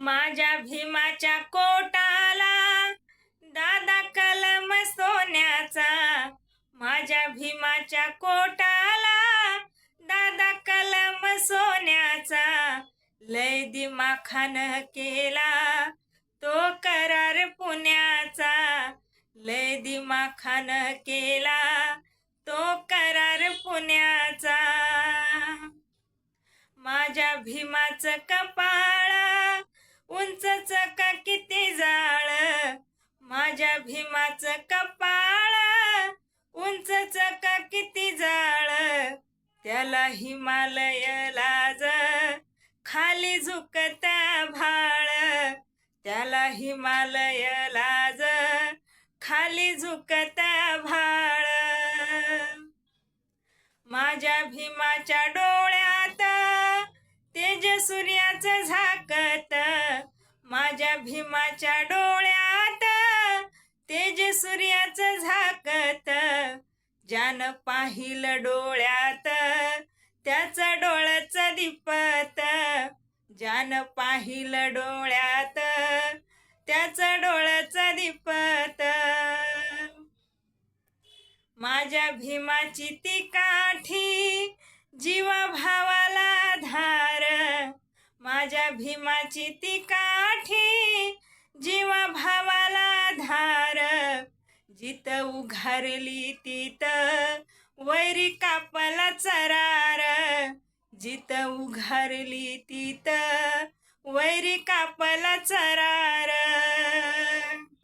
माझ्या भीमाच्या कोटाला दादा कलम सोन्याचा. माझ्या भीमाच्या कोटाला दादा कलम सोन्याचा. लय दिमाखान केला तो करार पुण्याचा. लय दिमाखान केला तो करार पुण्याचा. माझ्या भीमाचं कपाळा माझ्या भीमाचं कपाळ उंच का किती जाळ? त्याला हिमालय लाज खाली झुकता भाळ. त्याला हिमालय लाज खाली झुकता भाळ. माझ्या भीमाच्या डोळ्यात तेज सूर्याचं झाकत. माझ्या भीमाच्या डोळ्यात सूर्याच झाकत ज्यान पाहिलं डोळ्यात त्याच डोळ्याच दिपत ज्यान पाहिलं डोळ्यात त्याच डोळ्याच दिपत माझ्या भीमाची ती काठी जीवा भावाला धार माझ्या भीमाची ती काठी जित उघारली तीत वैरी कापला चरार. जित उघारली तीत वैरी कापला चरार.